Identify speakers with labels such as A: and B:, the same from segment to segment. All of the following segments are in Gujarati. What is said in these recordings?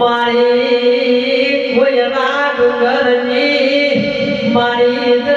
A: મારી કોયના ડુંગરની મારી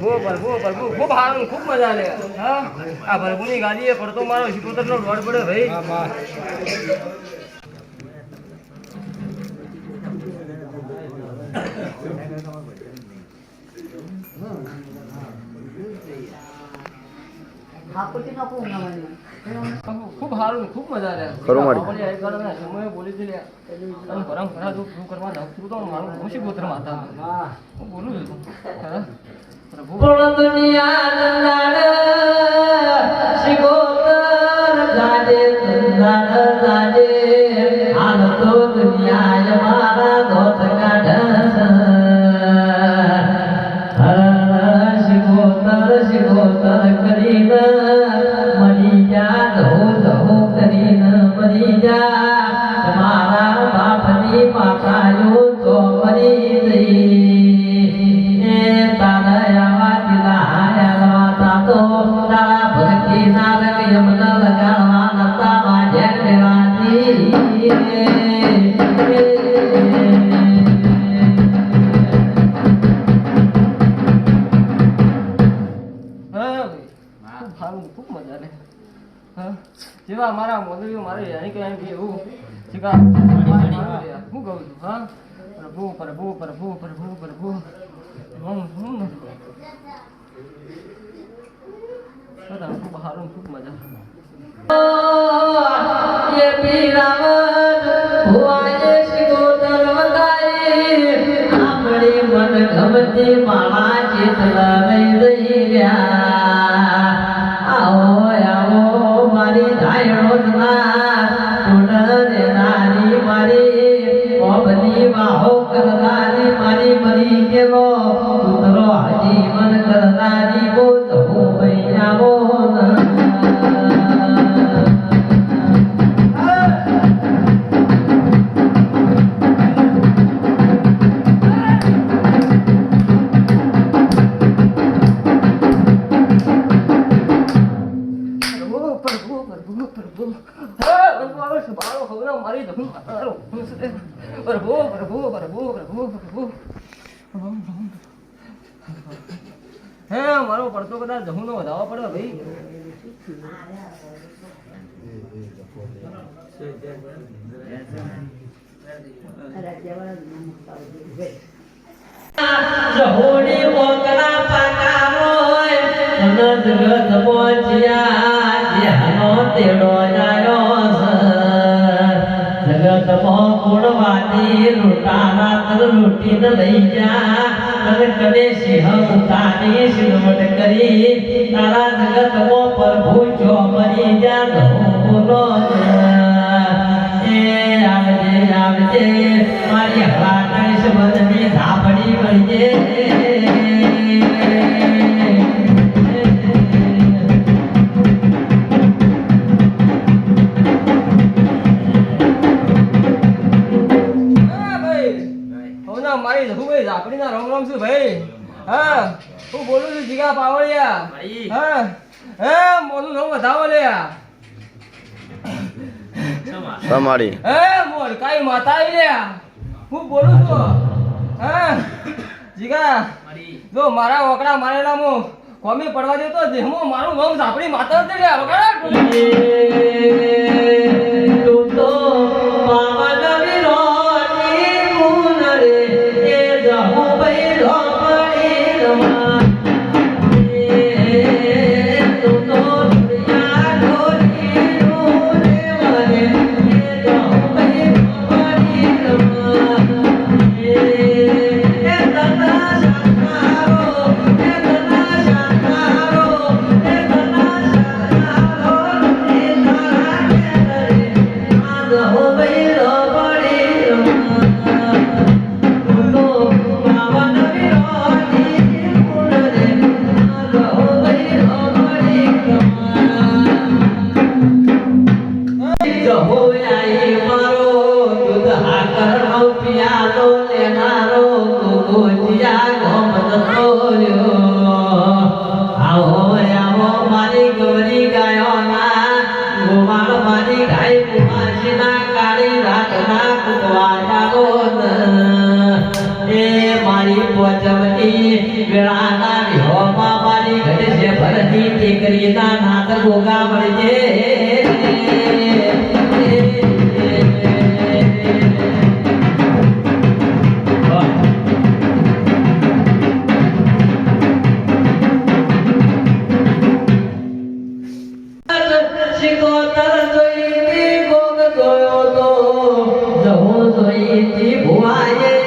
B: પ્રભુ પ્રભુ પ્રભુ ખૂબ હારું ખૂબ મજા લે હા? આ પ્રભુની ગાદીએ પડતો મારો શિકોતર નો લોડ પડ્યો ભાઈ. ખૂબ બોલી દે તમે કરમ કરા શું કરવા મારું. હું બોલું
A: શિકોતર જાડે જાડ
B: જેવા મારા મોદરીઓ મારે અહીં કે અહીં એવું શીખા હું કહું છું હા પ્રભુ પ્રભુ પ્રભુ પ્રભુ પ્રભુ હમ હમ બધાનું બહારું ખૂબ મજા
A: યે પીરાવર ભુવાએ શિકોતર વતારી આપણે મન ગમતે માળા જેતલા નહીં રહી ગયા આવો આવો મારી ધાયણો ના પુનરે નારી મારી ઓબની મરી ગયો ઉતરો હજી મન કરનારી બોલ હે,
B: મારો પડતો કદાચ જહુનો વધારવો પડે ભાઈ.
A: જહોડી મોકળા પાકા હોય, અનંત ગત પહોંચ્યા જ્યાંનો તેડો જાયો છે ગુણવાદી લૂંટાના તર લૂંટીને લઈ જા તર કને સિંહ ઉતારી સિલવટ કરી. તારા જગતમાં પ્રભુ જો મરી જા. ધો બોલો એ આવજે આવજે, મારી હલાકણીશ
B: હા હું બોલું છું જીગા પાવળિયા? હા? હે મોનું નામ વધાવો લ્યા
C: તમારી.
B: હે મોર કાઈ માતા આવી લ્યા હું બોલું છું. હા? જીગા જો મારા ઓકડા મારેલા મો કોમી પડવા દેતો જેમો મારું નામ ઝાપડી માતા જ લ્યા વગાડા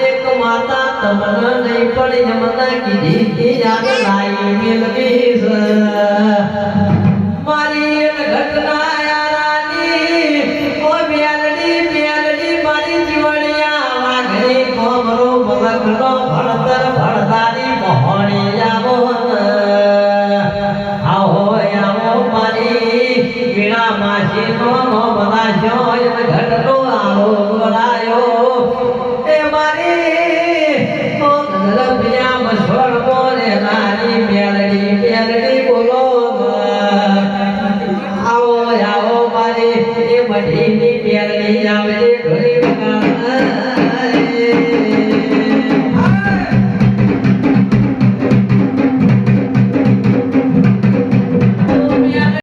A: એક માતા તમને નહીં પણ યમના કીધી યાદ લાઈ મેલવી મારી મસોળ મોરે નારી મેલડી મેલડી.